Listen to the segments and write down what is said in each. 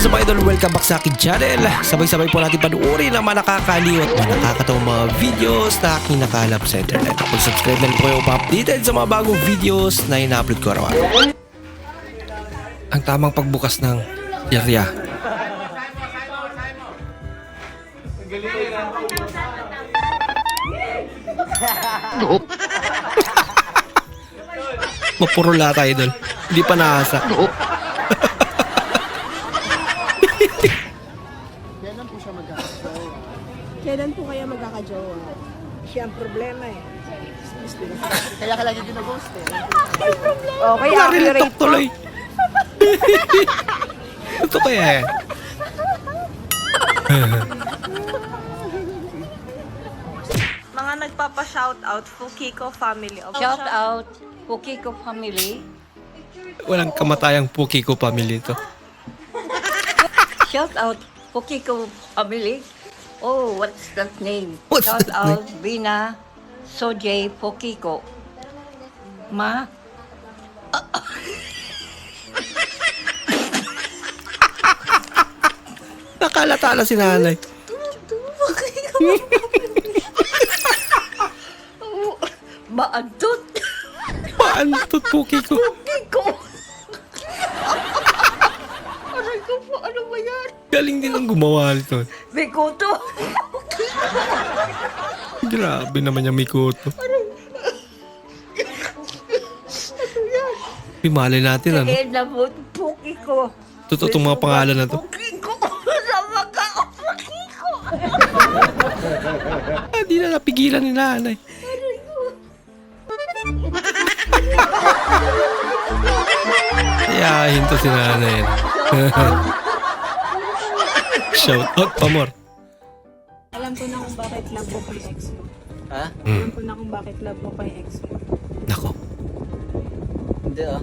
is up idol? Welcome back sa akin channel. Sabay-sabay po natin panuorin ang mga nakakaliw at mga nakakatawang mga videos na aking nakalap sa internet. Kung subscribe na po kayo pa-updated sa mga bagong videos na ina-upload ko araw Ang tamang pagbukas ng yarya. Mapurula tayo idol. Hindi pa naasa. Kailan po kaya magkakajowa? Siya ang problema eh. Kaya ka lagi ginaghost eh. Okay, Narilintok accurate po. tuloy. Ito kaya yan. Mga nagpapa-shoutout, Fukiko family. Of Shout out Pukiko family. Walang kamatayang Puki ko family ito. Shout out Pukiko family. Oh, what's that name? What's Shout that out Bina Sojay Pukiko. Ma, Nakalata na si nanay. maadtot Paano ito Puki ko? Pukiko. Aray ko po, ano ba yan? Galing din ang gumawa nito. Bikuto. Grabe naman yung Mikoto. Pimali natin ano. Eh, nabot Pukiko. Totoo itong mga pangalan na to. Pukiko. Sama ka, Pukiko. Ah, di na napigilan ni nanay. Yahin to si nanay. Shout out pa more. Alam ko na kung bakit love mo kay ex mo. Ha? Alam ko na kung bakit love mo kay ex mo. Nako. Hindi ah.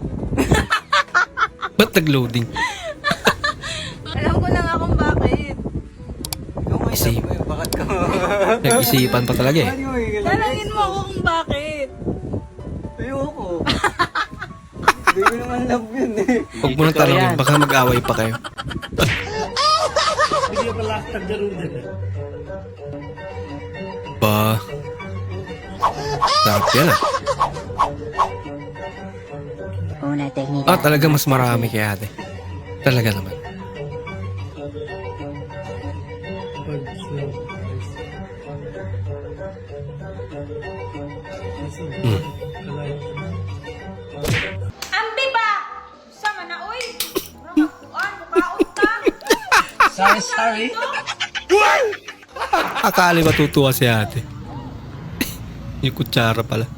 Ba't nag-loading? Alam ko na nga kung bakit. Ikaw nga Isip. isip mo eh. Bakit ka? Nag-isipan pa talaga eh. Ano mo ako kung bakit. Ayoko. Hindi ko naman love yun eh. Huwag mo nang tanongin, baka mag-away pa kayo. Ba? Sarap yan ah. Ah, talaga mas marami kay ate. Talaga naman. Hmm. Sorry, sorry. Akala matutuwa si ate. Yung kutsara pala.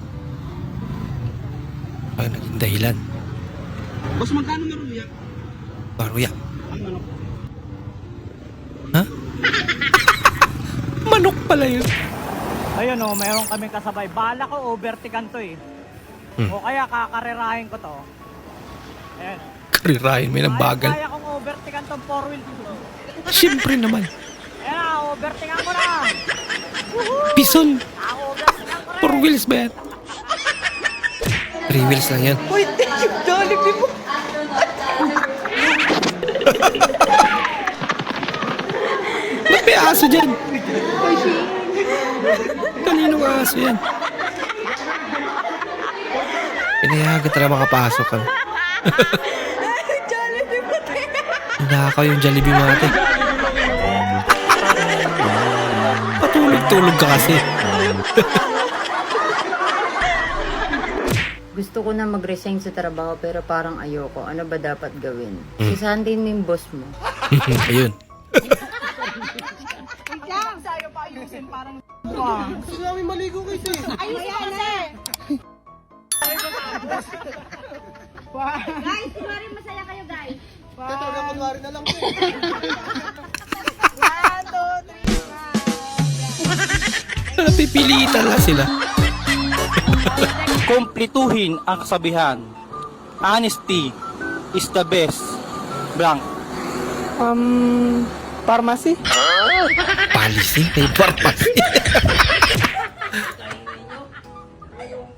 Ay, naging dahilan. Boss, magkano meron yan? Paruya. Ang manok. Ha? Manok pala yun. Ayun oh, mayroon kaming kasabay. Bala ko overtikan to eh. Hmm. O kaya kakarerahin ko to. Ayan. Karirahin, may Kaya, nabagal. kaya kong overtikan tong four wheel. Siyempre naman. Rin. Four wheels ba yan? Three wheels lang yan. Uy, yung Jollibee mo. Ba't may aso dyan? Kaninong aso yan? Pinayagan talaga makapasok ka. Jollibee mo Nakakaw yung Jollibee mo ate. Patulog-tulog ka kasi. Gusto ko na mag-resign sa trabaho pero parang ayoko. Ano ba dapat gawin? Si Sandy mo yung boss mo. Ayun. Sa'yo pa ayusin parang Gusto namin maligo kayo eh. ayusin ka na eh. Guys, kumari masaya kayo, guys. Talaga kunwari na lang po. One, four. Napipilitan lang sila. kumplituhin ang kasabihan. Honesty is the best. Blank. Um, pharmacy? Policy? May purpose.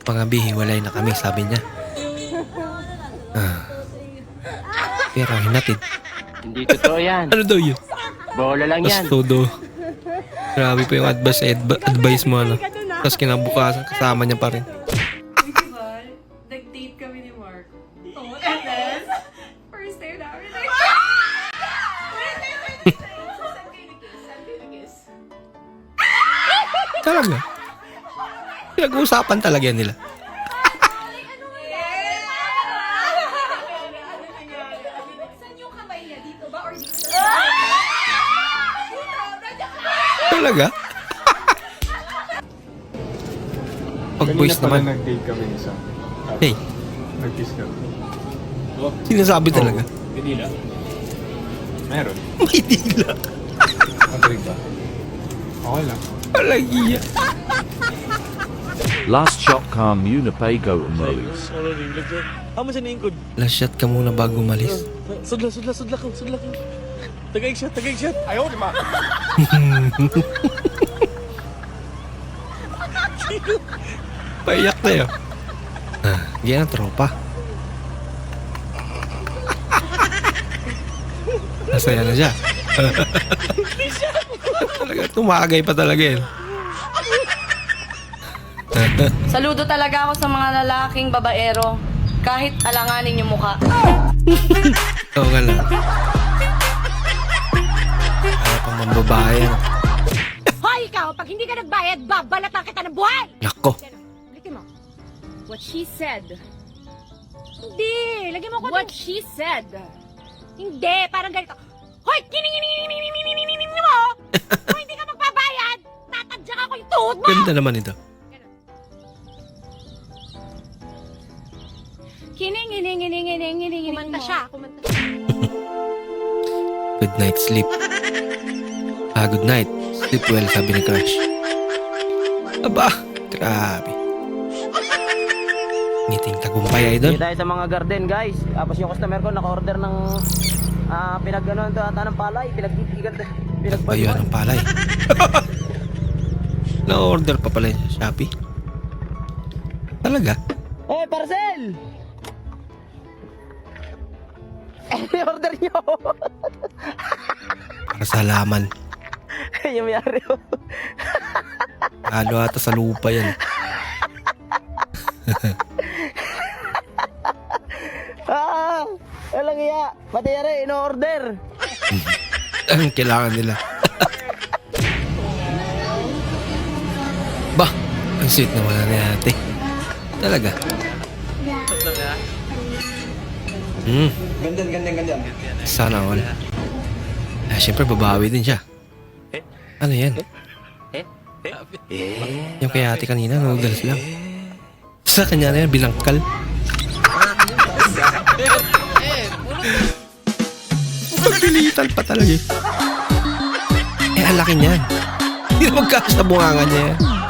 Pangabi, hiwalay na kami, sabi niya. Ah. Pero hinatid. Hindi totoo yan. Ano daw yun? Bola lang Tapos todo. Grabe pa yung advice, adv- advice mo ano. Tapos kinabukasan kasama niya pa rin. Nag-date kami ni Mark. Oh, and then, first day namin, like, Wait, wait, wait. So, kayo kayo? Talaga. Pinag-uusapan talaga yan nila. Talaga? Pag boys naman. nag-date kami isa. Hey, Nag-kiss kami. sinasabi talaga. Hindi lang. Meron. May dila. Madrig ba? Okay lang. Palagi yan. Last shot calm Unipago Molis. Last shot ka muna bago umalis. Sudla, sudla, sudla ko, sudla ko. Tagay shot, tagay shot. Ayaw, di ma. Paiyak na yun. Ah, yan ang tropa. Nasaya na siya. talaga, tumagay pa talaga yun. Saludo talaga ako sa mga lalaking babaero. Kahit alanganin yung mukha. Oo nga lang. Pang mambabayan. Hoy, ikaw! Pag hindi ka nagbayad, babalatan kita ng buhay! Nako. Ulitin mo. What she said. Hindi! Lagyan mo ko What she said. Hindi! Parang ganito. Hoy! Kiningininginingininginingining Ah, good night. Sleep well, sabi ni Crush. Aba, grabe. Ngiting tagumpay, idol. Dito tayo sa mga garden guys. Tapos yung customer ko naka-order ng ah pinag ano ito ata ng palay, pinag pinag Ayun ang palay. Na-order pa pala yun sa Shopee. Talaga? Hoy, parcel! Eh, order nyo! Para sa halaman. yung mayari ko. Halo ata sa lupa yan. Ah! Walang iya! Pati yari, ino-order! Ang kailangan nila. bah, ang sweet naman na ni ate. Talaga. Hmm. Gandan, gandan, gandan. Sana all. Ah, syempre babawi din siya. Ano yan? Yung kay ate kanina, noodles lang. Sa kanya na yan, bilangkal. Pagpilitan pa talaga eh. Eh, ang laki niyan. Hindi na magkakasabungangan niya yan.